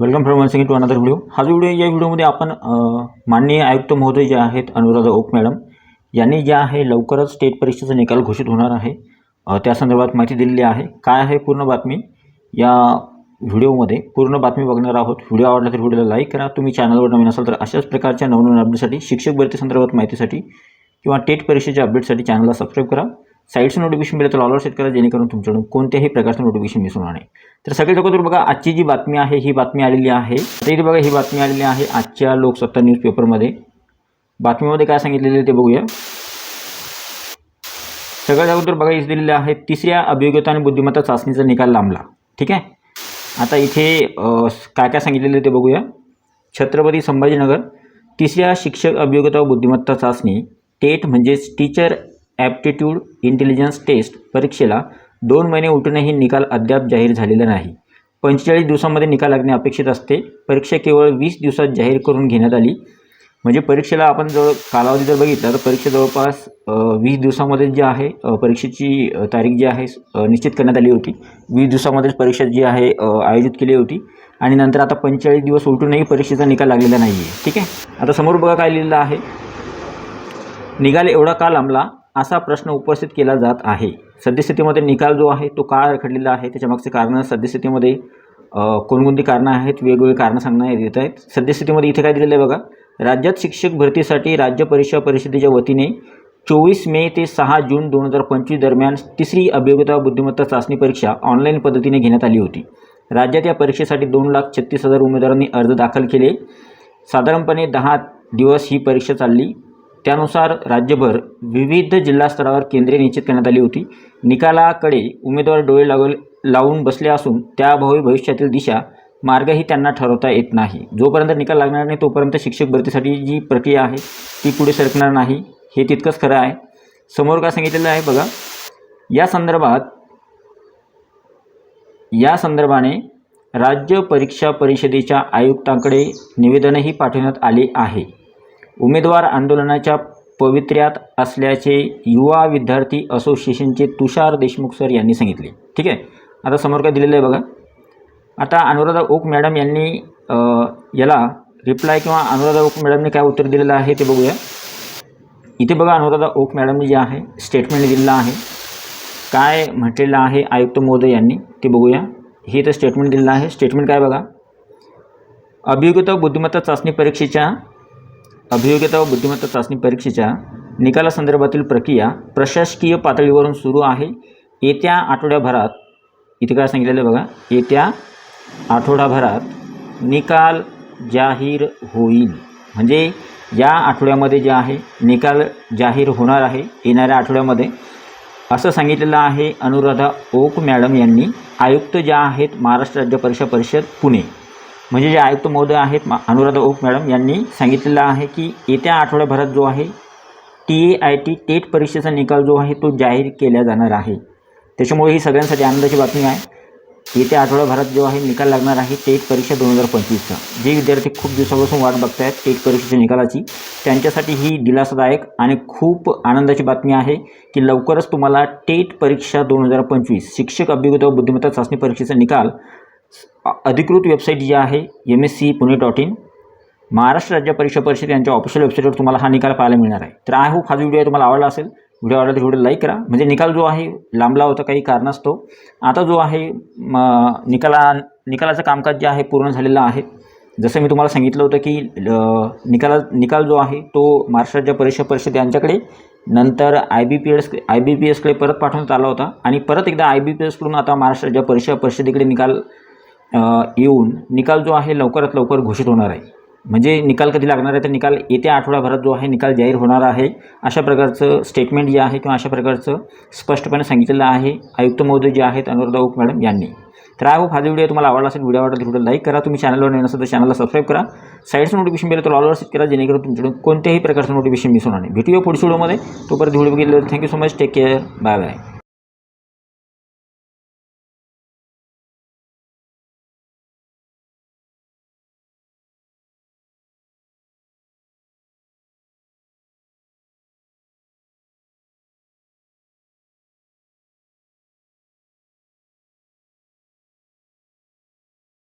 Welcome from once to another video हा जो video या व्हिडिओमध्ये आपण माननीय आयुक्त महोदय जे आहेत अनुराधा ओक मॅडम यांनी जे आहे लवकरच स्टेट परीक्षेचा निकाल घोषित होणार आहे. त्या संदर्भात माहिती दिलेली आहे. काय आहे पूर्ण बातमी? या व्हिडिओमध्ये पूर्ण बातमी बघणार आहोत. व्हिडिओ आवडला तर व्हिडिओला लाईक करा. तुम्ही चॅनलवर नवीन असाल तर अशाच प्रकारच्या नवनवीन अपडेटसाठी शिक्षक भरती संदर्भात माहितीसाठी किंवा टेट परीक्षेच्या अपडेटसाठी चॅनलला सबस्क्राईब करा. साईडचं नोटिफिकेशन मिळेल तर ऑलवर सेट करा जेणेकरून तुमच्याकडून कोणत्याही प्रकारचं नोटिफिकेशन मिस होणार नाही. तर सगळ्यात अगोदर बघा आजची जी बातमी आहे ही बातमी आलेली आहे. आता इथे बघा ही बातमी आलेली आहे आजच्या लोकसत्ता न्यूजपेपरमध्ये बातमीमध्ये काय सांगितलेलं आहे ते बघूया. सगळ्यात अगोदर बघा इथे दिलेलं आहे तिसऱ्या अभियोग्यता आणि बुद्धिमत्ता चाचणीचा निकाल लांबला. ठीक आहे? आता इथे काय काय सांगितलेलं आहे ते बघूया. छत्रपती संभाजीनगर तिसऱ्या शिक्षक अभियोग्यता व बुद्धिमत्ता चाचणी. टेट म्हणजेच टीचर ॲप्टिट्यूड इंटेलिजन्स टेस्ट परीक्षेला दोन महिने उठूनही निकाल अद्याप जाहीर झालेला नाही. पंचेचाळीस दिवसांमध्ये निकाल लागणे अपेक्षित असते. परीक्षा केवळ वीस दिवसात जाहीर करून घेण्यात आली. म्हणजे परीक्षेला आपण जर कालावधी जर बघितला तर परीक्षा जवळपास वीस दिवसामध्ये जी आहे परीक्षेची तारीख जी आहे निश्चित करण्यात आली होती. वीस दिवसामध्येच परीक्षा जी आहे आयोजित केली होती. आणि नंतर आता पंचेचाळीस दिवस उलटूनही परीक्षेचा निकाल लागलेला नाही आहे ठीक आहे? आता समोर बघा काय लिहिलेलं आहे. निकाल एवढा का लांबला असा प्रश्न उपस्थित केला जात आहे. सद्यस्थितीमध्ये निकाल जो आहे तो का रखडलेला आहे. त्याच्यामागचे कारणं सद्यस्थितीमध्ये कोणकोणती कारणं आहेत वेगवेगळी कारणं सांगण्यात येत आहेत. सद्यस्थितीमध्ये इथे काय दिलेलं आहे बघा. राज्यात शिक्षक भरतीसाठी राज्य परीक्षा परिषदेच्या वतीने चोवीस मे ते सहा जून दोन हजार पंचवीस दरम्यान तिसरी अभियोग्यता बुद्धिमत्ता चाचणी परीक्षा ऑनलाईन पद्धतीने घेण्यात आली होती. राज्यात या परीक्षेसाठी दोन लाख छत्तीस हजार उमेदवारांनी अर्ज दाखल केले. साधारणपणे दहा दिवस ही परीक्षा चालली. त्यानुसार राज्यभर विविध जिल्हा स्तरावर केंद्रे निश्चित करण्यात आली होती. निकालाकडे उमेदवार डोळे लागल लावून बसले असून त्याभावी भविष्यातील दिशा मार्गही त्यांना ठरवता येत नाही. जोपर्यंत निकाल लागणार नाही तोपर्यंत शिक्षक भरतीसाठी जी प्रक्रिया आहे ती पुढे सरकणार नाही हे तितकंच खरं आहे. समोर काय सांगितलेलं आहे बघा. या संदर्भात या संदर्भाने राज्य परीक्षा परिषदेच्या आयुक्तांकडे निवेदनही पाठवण्यात आले आहे. उमेदवार आंदोलनाच्या पवित्र्यात असल्याचे युवा विद्यार्थी असोसिएशनचे तुषार देशमुख सर यांनी सांगितले. ठीक आहे? आता समोर काय दिलेलं आहे बघा. आता अनुराधा ओक मॅडम यांनी याला रिप्लाय किंवा अनुराधा ओक मॅडमने काय उत्तर दिलेलं आहे ते बघूया. इथे बघा अनुराधा ओक मॅडमने जे आहे स्टेटमेंट दिलेलं आहे. काय म्हटलेलं आहे आयुक्त महोदय यांनी ते बघूया. हे तर स्टेटमेंट दिलेलं आहे. स्टेटमेंट काय बघा? अभियोग्यता बुद्धिमत्ता चाचणी परीक्षेच्या अभियोग्यता व बुद्धिमत्ता चाचणी परीक्षेच्या निकालासंदर्भातील प्रक्रिया प्रशासकीय पातळीवरून सुरू आहे. येत्या आठवड्याभरात इथे काय सांगितलेलं आहे बघा येत्या आठवडाभरात निकाल जाहीर होईल. म्हणजे या आठवड्यामध्ये जे आहे निकाल जाहीर होणार आहे येणाऱ्या आठवड्यामध्ये. असं सांगितलेलं आहे अनुराधा ओक मॅडम यांनी. आयुक्त ज्या आहेत महाराष्ट्र राज्य परीक्षा परिषद पुणे. म्हणजे जे आयुक्त महोदय आहेत मा अनुराधा ओक मॅडम यांनी सांगितलेलं आहे की येत्या आठवड्याभरात जो आहे T A I T TET परीक्षेचा निकाल जो आहे तो जाहीर केला जाणार आहे. त्याच्यामुळे ही सगळ्यांसाठी आनंदाची बातमी आहे. येत्या आठवड्याभरात जो आहे निकाल लागणार आहे टेट परीक्षा दोन हजार पंचवीसचा. जे विद्यार्थी खूप दिवसापासून वाट बघत आहेत टेट परीक्षेच्या निकालाची त्यांच्यासाठी ही दिलासादायक आणि खूप आनंदाची बातमी आहे की लवकरच तुम्हाला टेट परीक्षा दोन हजार पंचवीस शिक्षक अभिगत व बुद्धिमत्ता चाचणी परीक्षेचा निकाल अधिकृत वेबसाईट जी आहे M S C Pune dot in Maharashtra राज्य परीक्षा परिषद यांच्या ऑफिशियल वेबसाईटवर तुम्हाला हा निकाल पाहायला मिळणार आहे. तर आय होप हा व्हिडिओ तुम्हाला आवडला असेल व्हिडिओ आवडला तर व्हिडिओ लाईक करा. म्हणजे निकाल जो आहे लांबला होता काही कारणास्तव आता जो आहे म, निकाला निकालाचं कामकाज जे आहे पूर्ण झालेलं आहे. जसं मी तुम्हाला सांगितलं होतं की निकाला निकाल जो आहे तो महाराष्ट्र राज्य परीक्षा परिषद यांच्याकडे नंतर I B P S I B P एसकडे परत पाठवण्यात आला होता. आणि परत एकदा आय बी पी एसकडून आता महाराष्ट्र राज्य परीक्षा परिषदेकडे निकाल येऊन निकाल जो आहे लवकरात लवकर घोषित होणार आहे. म्हणजे निकाल कधी लागणार आहे? तर निकाल येत्या आठवड्याभरात जो आहे निकाल जाहीर होणार आहे. अशा प्रकारचं स्टेटमेंट जे आहे किंवा अशा प्रकारचं स्पष्टपणे सांगितलेलं आहे आयुक्त महोदय जे आहेत अनुराधा ओक मॅडम यांनी. तर आय होप हा व्हिडिओ तुम्हाला आवडला असेल व्हिडिओ आवडला तर व्हिडिओ लाईक करा. तुम्ही चॅनलवर नवीन असेल तर चॅनलला सबस्क्राईब करा. साईडचं नोटिफिकेशन मिळेल तर ऑलवर सेट करा जेणेकरून तुमच्याकडून कोणत्याही प्रकारचं नोटिफिकेशन मिस होणार नाही. भेटूया पुढच्या व्हिडिओमध्ये तोपर्यंत व्हिडिओ बघितलं thank you so much take care bye bye